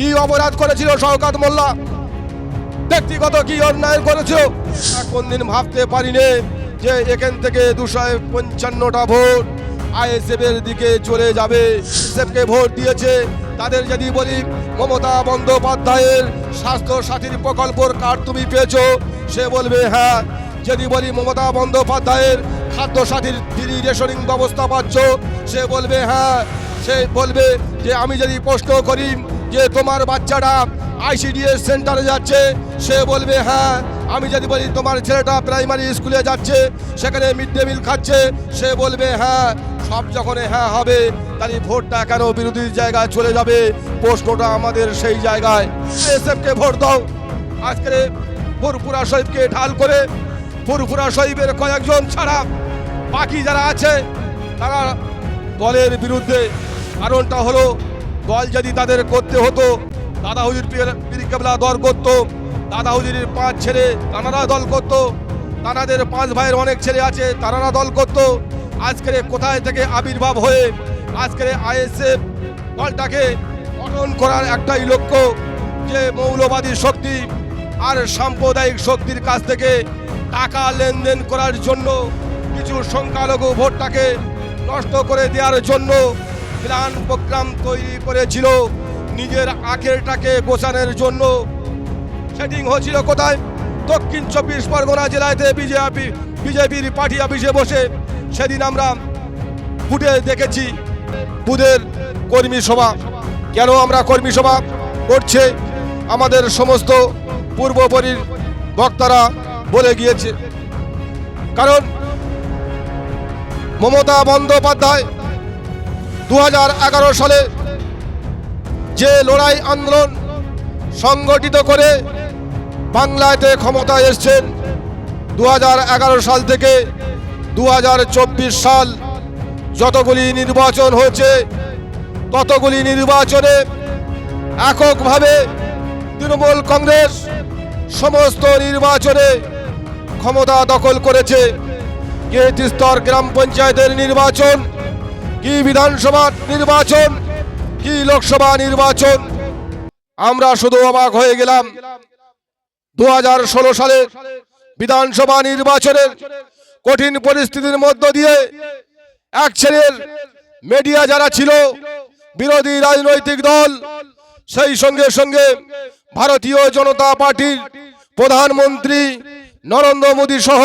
কি অপরাধ করেছিল শওকাত মোল্লা? ব্যক্তিগত কি অন্যায় করেছিল? কোন দিন ভাবতে পারিনি যে এখান থেকে দুশো পঞ্চান্নটা ভোট আইএসএফের দিকে চলে যাবে। আইএসএফকে ভোট দিয়েছে। তাদের যদি বলি, মমতা বন্দ্যোপাধ্যায়ের স্বাস্থ্য সাথীর প্রকল্পর কার্ড তুমি পেয়েছ, সে বলবে হ্যাঁ। যদি বলি, মমতা বন্দ্যোপাধ্যায়ের খাদ্য সাথীর ফ্রি রেশনিং ব্যবস্থা পাচ্ছ, সে বলবে হ্যাঁ। সে বলবে যে, আমি যদি প্রশ্ন করি যে তোমার বাচ্চাটা আইসিডিএস সেন্টারে যাচ্ছে, সে বলবে হ্যাঁ আমি যদি বলি তোমার ছেলেটা প্রাইমারি স্কুলে যাচ্ছে, সেখানে মিড ডে মিল খাচ্ছে, সে বলবে হ্যাঁ সব যখন হ্যাঁ হবে, তাহলে ভোটটা কেন বিরোধীর জায়গায় চলে যাবে? প্রশ্নটা আমাদের সেই জায়গায়। এসএফকে ভোট দাও। আজকে ফুরফুরা শরীফকে ঢাল করে ফুরফুরা শরীফের কয়েকজন ছাড়া বাকি যারা আছে, তারা দলের বিরুদ্ধে কারণটা হলো দল যদি তাদের করতে হতো, দাদা হুজুর পীর কেবলা দল করতো, দাদা হুজুরের পাঁচ ছেলে, তানারা দল করতো, তানাদের পাঁচ ভাইয়ের অনেক ছেলে আছে, তানারা দল করতো। আজকের কোথায় থেকে আবির্ভাব হয়ে, আজকের আইএসএফ দলটাকে গঠন করার একটাই লক্ষ্য, যে মৌলবাদী শক্তি আর সাম্প্রদায়িক শক্তির কাছ থেকে টাকা লেনদেন করার জন্য, কিছু সংখ্যালঘু ভোটটাকে নষ্ট করে দেওয়ার জন্য প্ল্যান প্রোগ্রাম তৈরি করেছিল। নিজের আখেরটাকে গোছানোর জন্য। সেটিং হচ্ছিল কোথায়? দক্ষিণ চব্বিশ পরগনা জেলাতে বিজেপি, বিজেপির পার্টি অফিসে বসে। সেদিন আমরা ফুটে দেখেছি বুধের কর্মী সভা। কেন আমরা কর্মী সভা করছে? আমাদের সমস্ত পূর্বপরীর বক্তারা বলে গিয়েছে। কারণ মমতা বন্দ্যোপাধ্যায় দু হাজার এগারো সালে যে লড়াই আন্দোলন সংগঠিত করে বাংলাতে ক্ষমতায় এসছেন দু হাজার এগারো সাল থেকে দু হাজার চব্বিশ সাল যতগুলি নির্বাচন হয়েছে, ততগুলি নির্বাচনে এককভাবে তৃণমূল কংগ্রেস সমস্ত নির্বাচনে ক্ষমতা দখল করেছে। গেট স্তর গ্রাম পঞ্চায়েতের নির্বাচন কি বিধানসভা নির্বাচন? কি লোকসভা নির্বাচন? আমরা শুধু অবাক হয়ে গেলাম। দু সালে বিধানসভা নির্বাচনের কঠিন পরিস্থিতির মধ্য দিয়ে এক ছেলের মিডিয়া যারা ছিল, বিরোধী রাজনৈতিক দল, সেই সঙ্গে সঙ্গে ভারতীয় জনতা পার্টির প্রধানমন্ত্রী নরেন্দ্র মোদী সহ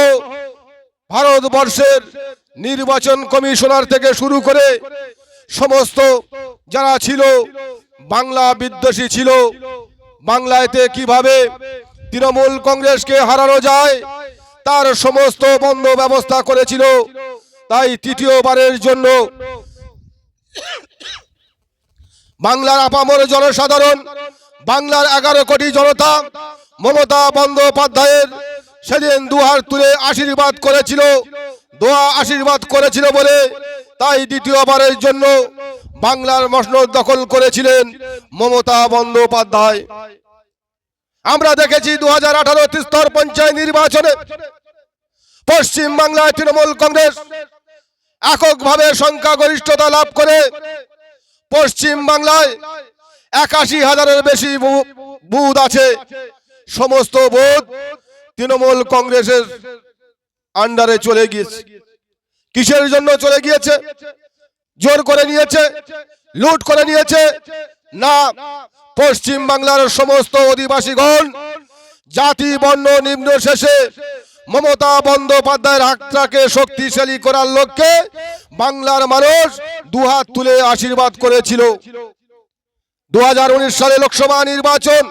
ভারতবর্ষের নির্বাচন কমিশনার থেকে শুরু করে সমস্ত যারা ছিল, বাংলা বিদ্বেষী ছিল, বাংলাতে কীভাবে তৃণমূল কংগ্রেসকে হারানো যায়, তার সমস্ত বন্ধ ব্যবস্থা করেছিল। তাই তৃতীয়বারের জন্য বাংলার আপামর জনসাধারণ, বাংলার এগারো কোটি জনতা মমতা বন্দ্যোপাধ্যায়ের সেদিন দুহার তুলে আশীর্বাদ করেছিল। দোয়া আশীর্বাদ করেছিল বলে তাই দ্বিতীয়বারের জন্য বাংলার মসনদ দখল করেছিলেন মমতা বন্দ্যোপাধ্যায়। আমরা দেখেছি দু হাজার আঠারো স্তর পঞ্চায়েত নির্বাচনে পশ্চিম বাংলায় তৃণমূল কংগ্রেস এককভাবে সংখ্যাগরিষ্ঠতা লাভ করে পশ্চিম বাংলায় একাশি হাজারের বেশি বু- বুথ আছে। সমস্ত বুথ তৃণমূল কংগ্রেসের আন্ডারে চলে গিয়েছে। কিসের জন্য চলে গিয়েছে? জোর করে নিয়েছে, লুট করে নিয়েছে। না, পশ্চিম বাংলার সমস্ত অধিবাসীগণ, জাতি, বর্ণ, নিম্ন শেষে মমতা বন্দ্যোপাধ্যায়ের হাতটাকে শক্তিশালী করার লক্ষ্যে বাংলার মানুষ দুহাত তুলে আশীর্বাদ করেছিল। দু হাজার উনিশ সালে লোকসভা নির্বাচন।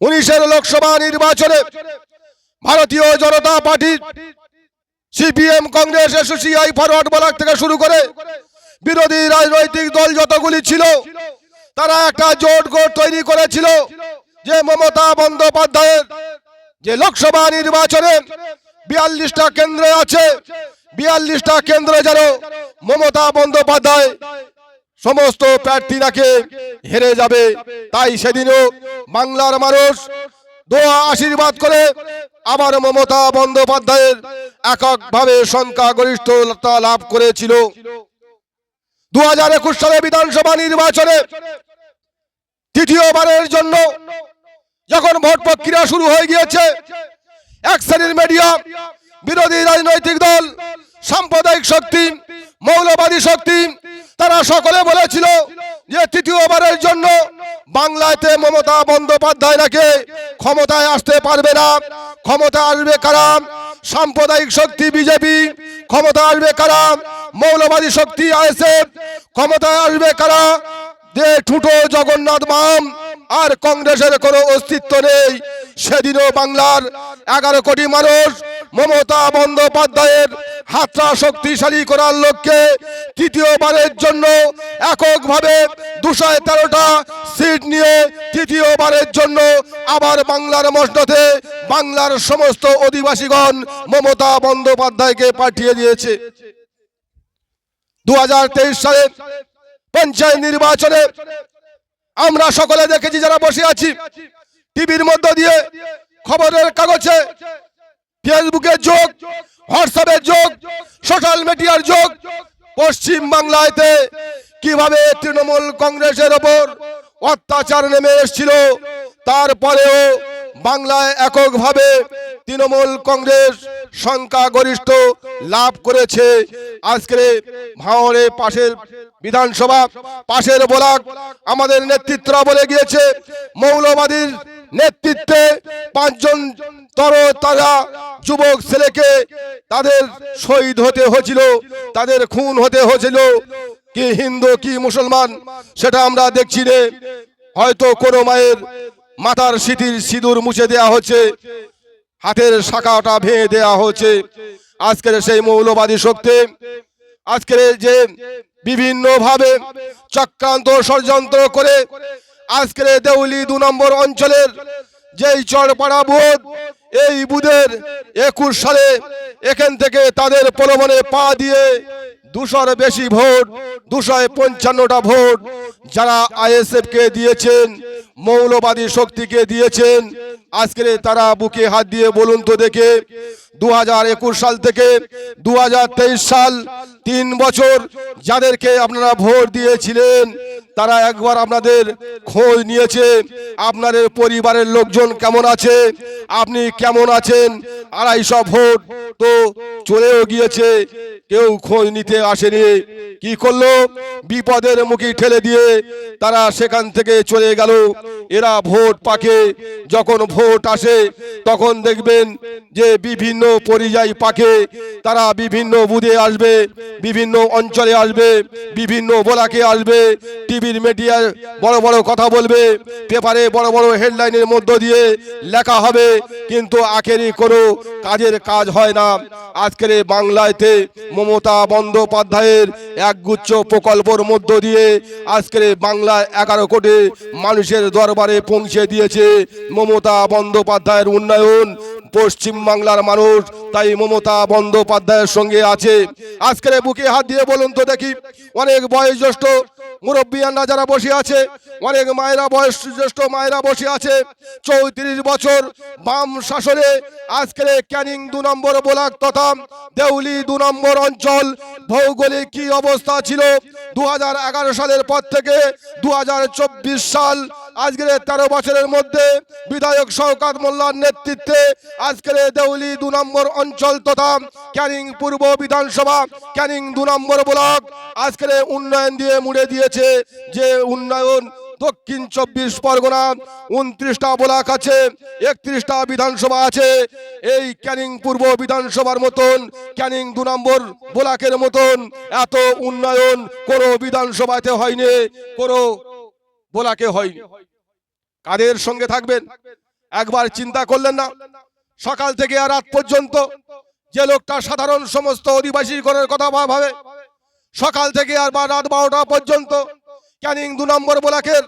উনিশের লোকসভা নির্বাচনে Bharatiya Janata Party CPM Congress এসোসিআই forward block থেকে শুরু করে বিরোধী রাজনৈতিক দল যতগুলি ছিল, তারা একটা জোট গোট তৈরি করেছিল যে মমতা বন্দ্যোপাধ্যায়ের যে লোকসভা নির্বাচনে বিয়াল্লিশটা কেন্দ্র আছে, বিয়াল্লিশটা কেন্দ্রে যেন মমতা বন্দ্যোপাধ্যায় সমস্ত প্রার্থীরাকে হেরে যাবে। তাই সেদিনও বাংলার মানুষ দোয়া আশীর্বাদ করে আবার মমতা বন্দ্যোপাধ্যায়ের এককভাবে সংখ্যাগরিষ্ঠতা লাভ করেছিল। দু হাজার একুশ সালে বিধানসভা নির্বাচনে তৃতীয়বারের জন্য যখন ভোট প্রক্রিয়া শুরু হয়ে গিয়েছে, এক শ্রেণির মিডিয়া, বিরোধী রাজনৈতিক দল, সাম্প্রদায়িক শক্তি, মৌলবাদী শক্তি তারা সকলে বলেছিল যে তৃতীয়বারের জন্য বাংলাতে মমতা বন্দ্যোপাধ্যায় নাকি ক্ষমতায় আসতে পারবে না। ক্ষমতা আসবে কারা? সাম্প্রদায়িক শক্তি বিজেপি। ক্ষমতা আসবে কারা? মৌলবাদী শক্তি আইএসএফ। ক্ষমতায় আসবে কারা? যে ঠুটো জগন্নাথ মাম আর কংগ্রেসের কোনো অস্তিত্ব নেই। সেদিনও বাংলার এগারো কোটি মানুষ মমতা বন্দ্যোপাধ্যায়ের হাতটা শক্তিশালী করার লক্ষ্যে তৃতীয়বারের জন্য এককভাবে দুশো তেরোটা সিট নিয়ে তৃতীয়বারের জন্য আবার বাংলার মসনদে বাংলার সমস্ত অধিবাসীগণ মমতা বন্দ্যোপাধ্যায়কে পাঠিয়ে দিয়েছে। দু হাজার তেইশ সালে পঞ্চায়েত নির্বাচনে আমরা সকলে দেখেছি যারা বসে আছি। টিভির মধ্য দিয়ে খবরের কাগজে ফেসবুকের যোগ হোয়াটসঅ্যাপের যোগ, সোশ্যাল মিডিয়ার যোগ। পশ্চিম বাংলাতে কীভাবে তৃণমূল কংগ্রেসের ওপর অত্যাচার নেমে এসেছিল, তারপরেও বাংলায় এককভাবে তৃণমূল কংগ্রেস সংখ্যাগরিষ্ঠ লাভ করেছে। আজকে ভাঙড়ে পাশের বিধানসভা, পাশের বলাক, আমাদের নেতৃত্বরা বলে গিয়েছে, মৌলবাদীর নেতৃত্বে পাঁচজন তর তারা যুবক ছেলেকে তাদের শহীদ হতে হয়েছিল, তাদের খুন হতে হয়েছিল। কি হিন্দু, কি মুসলমান, সেটা আমরা দেখছি রে। হয়তো কোনো মায়ের মাথার স্মৃতির সিঁদুর মুছে দেয়া হচ্ছে হাতের শাখাটা ভেঙে দেয়া হচ্ছে আজকের সেই মৌলবাদী শক্তি, আজকের যে বিভিন্ন ভাবে চক্রান্ত ষড়যন্ত্র করে আজকের দেউলি দু নম্বর অঞ্চলের যেই চরপাড়া বুধ, এই বুধের একুশ সালে এখান থেকে তাদের প্রলোভনে পা দিয়ে দুশোর বেশি ভোট দুশো পঞ্চান্নটা ভোট যারা আইএসএফ কে দিয়েছেন, মৌলবাদী শক্তিকে দিয়েছেন। আজকে তারা বুকে হাত দিয়ে বলুন তো দেখে দু হাজার একুশ সাল থেকে দু হাজার তেইশ সাল তিন বছর যাদেরকে আপনারা ভোট দিয়েছিলেন তারা একবার আপনাদের খোঁজ নিয়েছে, আপনাদের পরিবারের লোকজন কেমন আছে, আপনি কেমন আছেন আড়াইশো ভোট তো চলেও গিয়েছে, কেউ খোঁজ নিতে আসেনি। কি করল? বিপদের মুখে ঠেলে দিয়ে তারা সেখান থেকে চলে গেল। এরা ভোট পাকে। যখন ভোট আসে, তখন দেখবেন যে বিভিন্ন পরিযায়ী পাকে। তারা বিভিন্ন বুধে আসবে, বিভিন্ন অঞ্চলে আসবে, বিভিন্ন বোলাকে আসবে টিভির মিডিয়ায় বড় বড় কথা বলবে। পেপারে বড় বড় হেডলাইনের মধ্য দিয়ে লেখা হবে। কিন্তু আখেরি কোনো কাজের কাজ হয় না। আজকের বাংলাতে মমতা বন্দ্যোপাধ্যায়ের একগুচ্ছ প্রকল্পর মধ্য দিয়ে আজকের বাংলায় এগারো কোটি মানুষের দরবারে পৌঁছে দিয়েছে মমতা বন্দ্যোপাধ্যায়ের উন্নয়ন। পশ্চিম বাংলার মানুষ তাই মমতা বন্দ্যোপাধ্যায়ের সঙ্গে আছে। আজকের বুকে হাত দিয়ে বলুন তো দেখি। অনেক বয়োজ্যেষ্ঠ মুরব্বিয়ানরা যারা বসে আছে, অনেক মায়েরা বয়স, জ্যেষ্ঠ মায়েরা বসে আছে। চৌত্রিশ বছর বাম শাসনে, আজকের ক্যানিং দু নম্বর বোলাক তথা দেউলি দু নম্বর অঞ্চল, ভৌগোলিক কি অবস্থা ছিল? দু হাজার এগারো সালের পর থেকে দু হাজার চব্বিশ সাল আজকের তেরো বছরের মধ্যে বিধায়ক শওকাত মোল্লার নেতৃত্বে আজকের দেউলি দু নম্বর অঞ্চল তথা ক্যানিং পূর্ব বিধানসভা ক্যানিং দু নম্বর ব্লক আজকের উন্নয়ন দিয়ে মুড়ে দিয়েছে যে উন্নয়ন দক্ষিণ চব্বিশ পরগনা উনত্রিশটা ব্লক আছে, একত্রিশটা বিধানসভা আছে। এই ক্যানিং পূর্ব বিধানসভার মতন, ক্যানিং দু নম্বর ব্লকের মতন এত উন্নয়ন কোনো বিধানসভাতে হয়নি, কোনো বোলাকে হয়নি। কাদের সঙ্গে থাকবেন? একবার চিন্তা করলেন না? সকাল থেকে আর রাত পর্যন্ত যে লোকটা সাধারণ সমস্ত অধিবাসী করার কথা ভাবে, সকাল থেকে আর বা রাত বারোটা পর্যন্ত ক্যানিং দু নম্বর ব্লকের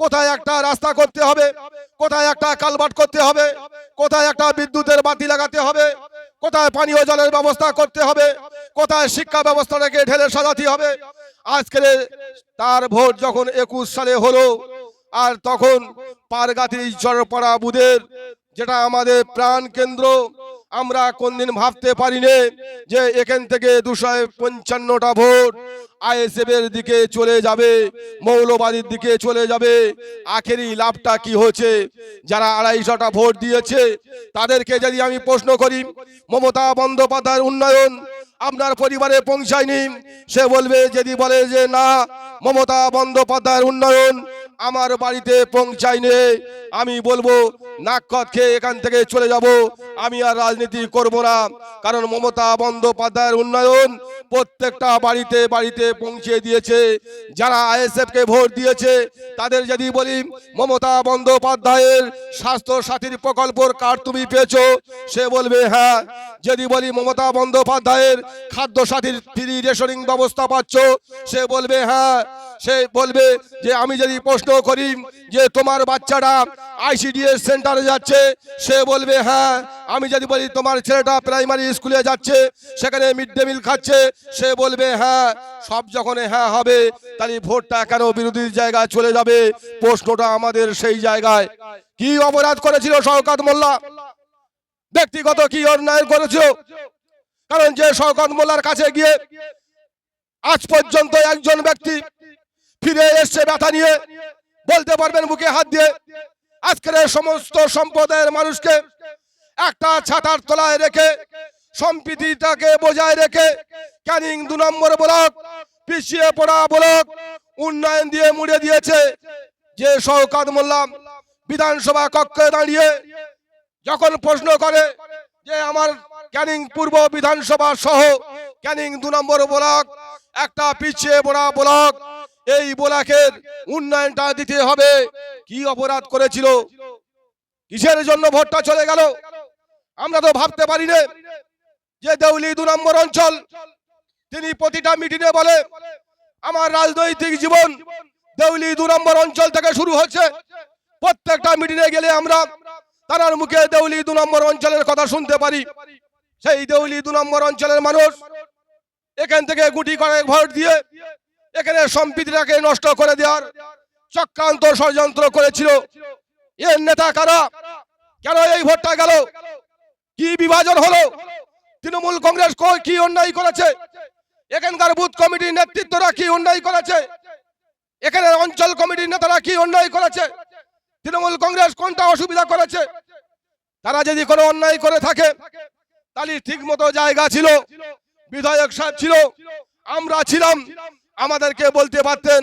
কোথায় একটা রাস্তা করতে হবে, কোথায় একটা কালভার্ট করতে হবে, কোথায় একটা বিদ্যুতের বাতি লাগাতে হবে, কোথায় পানীয় জলের ব্যবস্থা করতে হবে, কোথায় শিক্ষা ব্যবস্থাটাকে ঢেলে সাজাতে হবে আজকের তার ভোট যখন একুশ সালে হলো, আর তখন পারগাতি চরপাড়া বুধের যেটা আমাদের প্রাণ কেন্দ্র, আমরা কোনদিন ভাবতে পারিনি যে এখান থেকে দুশো পঞ্চান্নটা ভোট আইএসএফ এর দিকে চলে যাবে, মৌলবাদীর দিকে চলে যাবে। আখেরি লাভটা কি হচ্ছে? যারা আড়াইশোটা ভোট দিয়েছে, তাদেরকে যদি আমি প্রশ্ন করি, মমতা বন্দ্যোপাধ্যায়ের উন্নয়ন আপনার পরিবারে পৌঁছায়নি। সে বলবে যদি বলে যে না মমতা বন্দ্যোপাধ্যায়ের উন্নয়ন আমার বাড়িতে পৌঁছায়নি আমি বলব নাক্ষত খেয়ে এখান থেকে চলে যাব। আমি আর রাজনীতি করব না। কারণ মমতা বন্দ্যোপাধ্যায়ের উন্নয়ন প্রত্যেকটা বাড়িতে বাড়িতে পৌঁছে দিয়েছে। যারা আইএসএফ কে ভোট দিয়েছে, তাদের যদি বলি, মমতা বন্দ্যোপাধ্যায়ের স্বাস্থ্য সাথীর প্রকল্পর কার্ড তুমি পেয়েছ, সে বলবে হ্যাঁ। যদি বলি, মমতা বন্দ্যোপাধ্যায়ের খাদ্য সাথীর ফ্রি রেশনিং ব্যবস্থা পাচ্ছ, সে বলবে হ্যাঁ। সে বলবে যে আমি যদি প্রশ্ন করি যে তোমার বাচ্চাটা আইসিডিএস সেন্টারে যাচ্ছে, সে বলবে হ্যাঁ আমি যদি বলি তোমার ছেলেটা প্রাইমারি স্কুলে যাচ্ছে, সেখানে মিড ডে মিল খাচ্ছে, সে বলবে হ্যাঁ সব যখন হ্যাঁ হবে, তাহলে ভোটটা কেন বিরোধীর জায়গায় চলে যাবে? প্রশ্নটা আমাদের সেই জায়গায়। কি অপরাধ করেছিল শওকাত মোল্লা? ব্যক্তিগত কি অন্যায় করেছিল? কারণ যে শওকত মোল্লার কাছে গিয়ে আজ পর্যন্ত একজন ব্যক্তি ফিরে এসছে ব্যথা নিয়ে। বলতে পারবেন বুকে হাত দিয়ে, আজকের সমস্ত সম্প্রদায়ের মানুষকে একটা ছাতার তলায় রেখে, সম্প্রীতিটাকে বজায় রেখে, ক্যানিং দু নম্বর ব্লক, পিছিয়ে পড়া ব্লক, উন্নয়ন দিয়ে মুড়ে দিয়েছে। যে শওকাত মোল্লা বিধানসভা কক্ষে দাঁড়িয়ে যখন প্রশ্ন করে যে আমার ক্যানিং পূর্ব বিধানসভা সহ ক্যানিং দু নম্বর ব্লক, একটা পিছিয়ে পড়া ব্লক এই ব্লকের উন্নয়নটা দিতে হবে। কি অপরাধ করেছিল? কিসের জন্য ভোটটা চলে গেল? আমরা তো ভাবতে পারি না যে দেউলি দু নম্বর অঞ্চল, তিনি প্রতিটা মিটিংয়ে বলে, আমার রাজনৈতিক জীবন দেউলি দু নম্বর অঞ্চল থেকে শুরু হচ্ছে প্রত্যেকটা মিটিংয়ে গেলে আমরা তার মুখে দেউলি দু নম্বর অঞ্চলের কথা শুনতে পারি। সেই দেউলি দু নম্বর অঞ্চলের মানুষ এখান থেকে গুটি করে ভোট দিয়ে এখানে সম্প্রীতিটাকে নষ্ট করে দেওয়ার চক্রান্ত ষড়যন্ত্র করেছিল। এর নেতা কারা? কেন এই ভোটটা গেল? কি বিভাজন হলো? তৃণমূল কংগ্রেস কি অন্যায় করেছে? এখানকার বুথ কমিটির নেতৃত্বরা কি অন্যায় করেছে? এখানে অঞ্চল কমিটির নেতারা কি অন্যায় করেছে? তৃণমূল কংগ্রেস কোনটা অসুবিধা করেছে? তারা যদি কোনো অন্যায় করে থাকে, তাহলে ঠিক মতো জায়গা ছিল। বিধায়ক সাহেব ছিল। আমরা ছিলাম। আমাদেরকে বলতে পারতেন,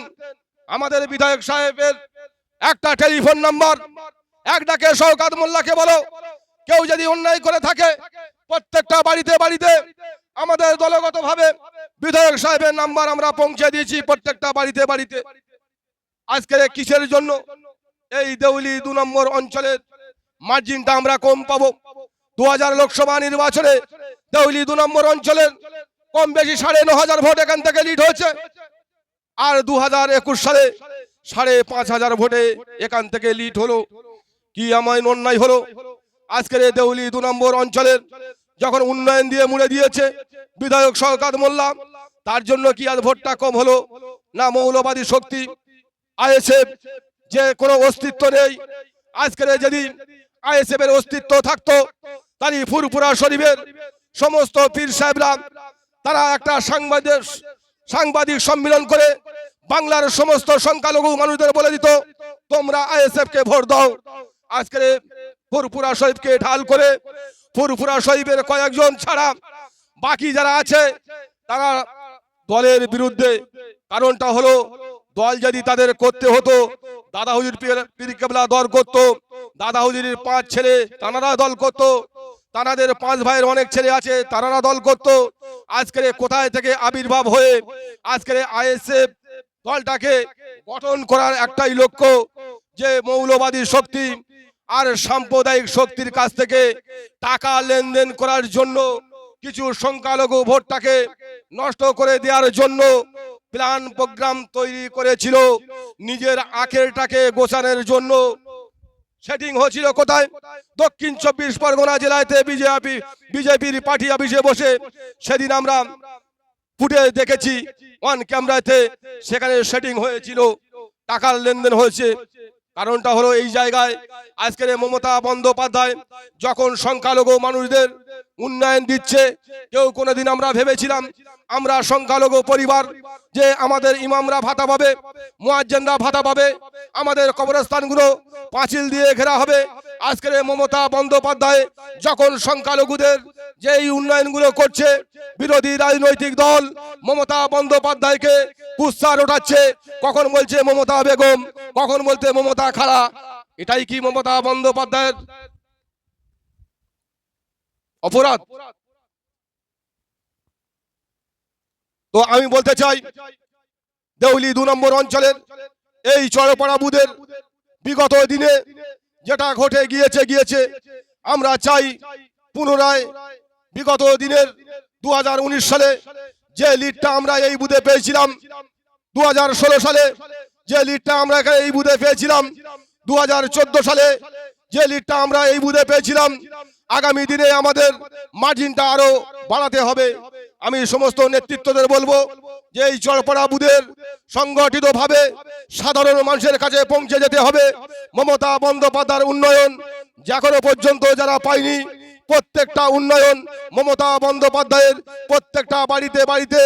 আমাদের বিধায়ক সাহেবের একটা টেলিফোন নাম্বার একটাকে শওকাত মোল্লাকে বলো। কেউ যদি অন্যায় করে থাকে, প্রত্যেকটা বাড়িতে বাড়িতে আমাদের দলগতভাবে বিধায়ক সাহেবের নাম্বার আমরা পৌঁছে দিয়েছি প্রত্যেকটা বাড়িতে বাড়িতে। আজকে কিসের জন্য? এই দেউলি দু নম্বর অঞ্চলের মার্জিনটা আমরা কম পাবো। দু হাজার লোকসভা নির্বাচনে দেউলি দু নম্বর অঞ্চলের কম বেশি সাড়ে ন হাজার ভোট এখান থেকে লিড হয়েছে। আর দু হাজার একুশ সালে সাড়ে পাঁচ হাজার ভোটে এখান থেকে লিড হলো। কি আমায় অন্যায় হলো? আজকের এই দেউলি দু নম্বর অঞ্চলের যখন উন্নয়ন দিয়ে মুড়ে দিয়েছে বিধায়ক শওকাত মোল্লা, তার জন্য কি আজ ভোটটা কম হলো? না মৌলবাদী শক্তি, আইএসএফ যে কোনো অস্তিত্ব নেই। আজকের যদি আইএসএফ এর অস্তিত্ব থাকতো তাহলে ফুরফুরা শরীফের সমস্ত পীর সাহেবরা, তারা একটা সাংবাদিক সাংবাদিক সম্মেলন করে বাংলার সমস্ত সংখ্যালঘু মানুষদের বলে দিত, তোমরা আইএসএফ কে ভোট দাও। আজকের এই ফুরফুরা শরীফকে ঢাল করে ফুরফুরা শরীফের কয়েকজন ছাড়া বাকি যারা আছে, তারা দলের বিরুদ্ধে কারণটা হলো, দল যদি তাদের করতে হতো, দাদা হুজুর পীর কেবলা দল করতো, দাদা হুজুরের পাঁচ ছেলে, তানারা দল করতো তানাদের পাঁচ ভাইয়ের অনেক ছেলে আছে, তানারা দল করতো। আজকের কোথায় থেকে আবির্ভাব হয়ে, আজকের আইএসএফ দলটাকে গঠন করার একটাই লক্ষ্য, যে মৌলবাদী শক্তি আর সাম্প্রদায়িক শক্তির কাছ থেকে টাকা লেনদেন করার জন্য, কিছু সংখ্যালঘু ভোটটাকে নষ্ট করে দেওয়ার জন্য প্ল্যান প্রোগ্রাম তৈরি করেছিল। নিজের আখেরটাকে গোছানোর জন্য সেটিং হয়েছিল কোথায়? দক্ষিণ চব্বিশ পরগনা জেলাতে বিজেপি, বিজেপির পার্টি অফিসে বসে। সেদিন আমরা ফুটে দেখেছি, ওয়ান ক্যামেরাতে সেখানে সেটিং হয়েছিল, টাকার লেনদেন হয়েছে। কারণটা হলো এই জায়গায় আজকের মমতা বন্দ্যোপাধ্যায় যখন সংখ্যালঘু মানুষদের উন্নয়ন দিচ্ছে, কেউ কোনোদিন আমরা ভেবেছিলাম আমরা সংখ্যালঘু পরিবার যে আমাদের ইমামরা ভাতা পাবে, মুয়াজ্জেনরা ভাতা পাবে, আমাদের কবরস্থানগুলো পাঁচিল দিয়ে ঘেরা হবে। আজকের মমতা বন্দ্যোপাধ্যায় যখন সংখ্যালঘুদের যে এই উন্নয়নগুলো করছে, বিরোধী রাজনৈতিক দল মমতা বন্দ্যোপাধ্যায়কে কুৎসার ওঠাচ্ছে, কখন বলছে মমতা বেগম, কখন বলতে মমতা খাড়া, এটাই কি মমতা বন্দ্যোপাধ্যায়ের অপরাধ? তো আমি বলতে চাই, দেউলি দু নম্বর অঞ্চলের এই চড়পাড়া বুধের বিগত দিনে যেটা ঘটে গিয়েছে গিয়েছে, আমরা চাই পুনরায় বিগত দিনের দু হাজার উনিশ সালে যে লিডটা আমরা এই বুধে পেয়েছিলাম দু হাজার ষোলো সালে যে লিডটা আমরা এই বুধে পেয়েছিলাম দু হাজার চোদ্দ সালে যে লিডটা আমরা এই বুধে পেয়েছিলাম, আগামী দিনে আমাদের মার্জিনটা আরও বাড়াতে হবে। আমি সমস্ত নেতৃত্বদের বলব যে এই চড়পাড়া বুধের সংগঠিতভাবে সাধারণ মানুষের কাছে পৌঁছে যেতে হবে। মমতা বন্দ্যোপাধ্যায়ের উন্নয়ন এখনও পর্যন্ত যারা পায়নি, প্রত্যেকটা উন্নয়ন মমতা বন্দ্যোপাধ্যায়ের প্রত্যেকটা বাড়িতে বাড়িতে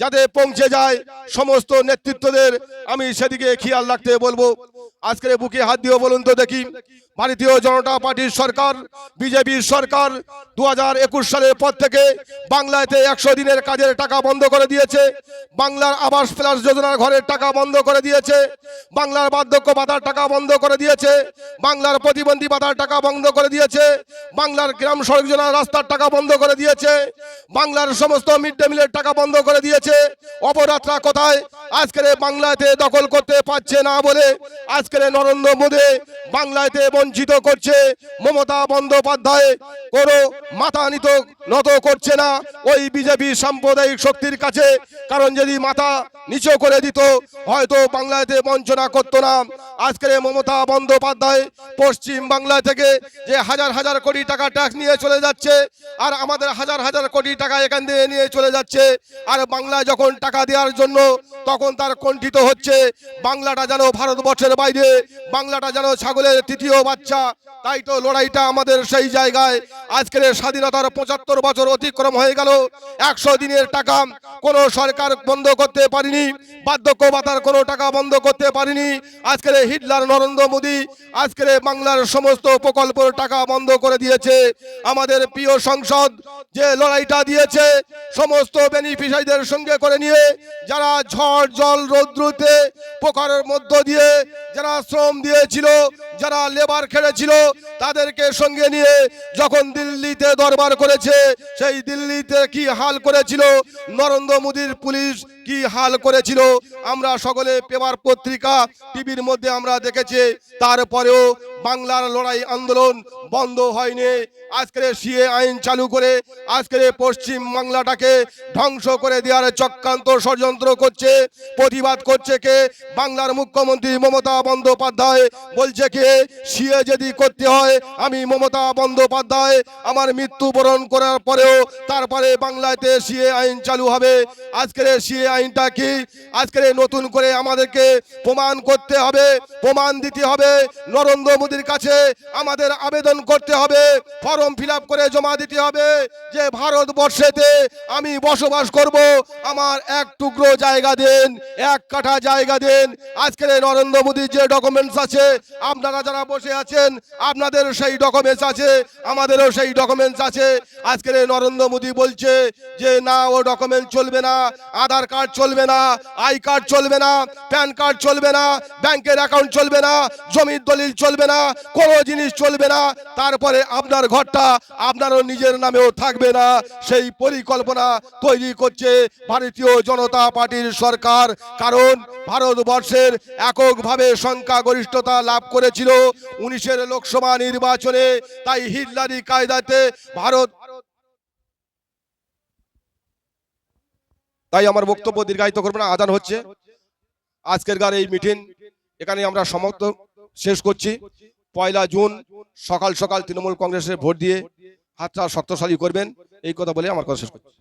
যাতে পৌঁছে যায়, সমস্ত নেতৃত্বদের আমি সেদিকে খেয়াল রাখতে বলব। আজকের বুকে হাত দিয়ে বলুন তো দেখি। ভারতীয় জনতা পার্টির সরকার, বিজেপির সরকার দু হাজার একুশ সালের পর থেকে বাংলাতে একশো দিনের কাজের টাকা বন্ধ করে দিয়েছে। বাংলার আবাস প্লাস যোজনার ঘরের টাকা বন্ধ করে দিয়েছে। বাংলার বার্ধক্য ভাতার টাকা বন্ধ করে দিয়েছে। বাংলার প্রতিবন্ধী ভাতার টাকা বন্ধ করে দিয়েছে। বাংলার গ্রাম সড়ক যোজনার রাস্তার টাকা বন্ধ করে দিয়েছে। বাংলার সমস্ত মিড ডে মিলের টাকা বন্ধ করে দিয়েছে। অপরাধরা কোথায়? আজকের বাংলাতে দখল করতে পারছে না বলে আজকের নরেন্দ্র মোদী বাংলাতে বঞ্চিত করছে, মমতা বন্দ্যোপাধ্যায় কোনো মাথা নিত, নত করছে না। ওই বিজেপি সাম্প্রদায়িক শক্তির কাছে, কারণ যদি মাথা নিচু করে দিত, হয়তো বাংলাতে বঞ্চনা করতো না। আজকের মমতা বন্দ্যোপাধ্যায় পশ্চিম বাংলা থেকে যে হাজার হাজার কোটি টাকা ট্যাক্স নিয়ে চলে যাচ্ছে, আর আমাদের হাজার হাজার কোটি টাকা এখান দিয়ে নিয়ে চলে যাচ্ছে, আর বাংলায় যখন টাকা দেওয়ার জন্য তখন তার কণ্ঠিত হচ্ছে, বাংলাটা যেন ভারতবর্ষের বাইরে, বাংলাটা যেন ছাগলের তৃতীয় বাচ্চা, তাই তো লড়াইটা আমাদের সেই জায়গায়। আজকের স্বাধীনতার পঁচাত্তর বছর অতিক্রম হয়ে গেল। একশো দিনের টাকা কোনো সরকার বন্ধ করতে পারিনি বার্ধক্য ভাতার কোনো টাকা বন্ধ করতে পারিনি। আজকের হিটলার নরেন্দ্র মোদী, আজকের বাংলার সমস্ত প্রকল্পের টাকা বন্ধ করে দিয়েছে। আমাদের প্রিয় সংসদ যে লড়াইটা দিয়েছে, সমস্ত বেনিফিশিয়ারিদের সঙ্গে করে নিয়ে, যারা ঝড়, জল, রৌদ্রতে পোকারের মধ্য দিয়ে, যারা শ্রম দিয়েছিল, যারা লেবার খেটেছিল তাদেরকে সঙ্গে নিয়ে যখন দিল্লিতে দরবার করেছে, সেই দিল্লিতে কি হাল করেছিল, নরেন্দ্র মোদীর পুলিশ কি হাল করেছিল, আমরা সকলে পেপার পত্রিকা, টিভির মধ্যে আমরা দেখেছি। তারপরেও বাংলার লড়াই আন্দোলন বন্ধ হয়নি। আজকের সিএ আইন চালু করে আজকের পশ্চিম বাংলাটাকে ধ্বংস করে দেওয়ার চক্রান্ত ষড়যন্ত্র করছে, প্রতিবাদ করছে কে? বাংলার মুখ্যমন্ত্রী মমতা বন্দ্যোপাধ্যায় বলছে কে, সিএ যদি করতে হয়, আমি মমতা বন্দ্যোপাধ্যায় আমার মৃত্যুবরণ করার পরেও তারপরে বাংলাতে সিএ আইন চালু হবে। আজকের সিএ আইনটা কি? আজকের নতুন করে আমাদেরকে প্রমাণ করতে হবে, প্রমাণ দিতে হবে। নরেন্দ্র মোদীর কাছে আমাদের আবেদন করতে হবে, ফর্ম ফিল করে জমা দিতে হবে। যে ভারতবর্ষেতে আমি বসবাস করব, আমার এক টুকরো জায়গা দেন, এক কাঠা জায়গা দেন। আজকের নরেন্দ্র মোদীর যে ডকুমেন্টস আছে, আপনারা যারা বসে আছেন আপনাদের সেই ডকুমেন্টস আছে, আমাদেরও সেই ডকুমেন্টস আছে। আজকের নরেন্দ্র মোদী বলছে যে, না, ও ডকুমেন্ট চলবে না, আধার কার্ড চলবে না, আই কার্ড চলবে না, প্যান কার্ড চলবে না, ব্যাংকের অ্যাকাউন্ট চলবে না, জমির দলিল চলবে না কোনো জিনিস চলবে না, তারপরে আপনার ঘরটা আপনারও নিজের নামেও থাকবে না। সেই পরিকল্পনা তৈরি করছে ভারতীয় জনতা পার্টির সরকার, কারণ ভারতবর্ষের এককভাবে সংখ্যাগরিষ্ঠতা লাভ করেছিল উনিশের লোকসভা নির্বাচনে, তাই হিটলারি কায়দাতে ভারত তাই আমার বক্তব্য দীর্ঘায়িত করব না, আদান হচ্ছে। আজকের গার এই মিটিং এখানে আমরা সমাপ্ত শেষ করছি। পয়লা জুন, সকাল সকাল তৃণমূল কংগ্রেসের ভোট দিয়ে হাতটা শক্তশালী করবেন। এই কথা বলে আমার কথা শেষ করছি।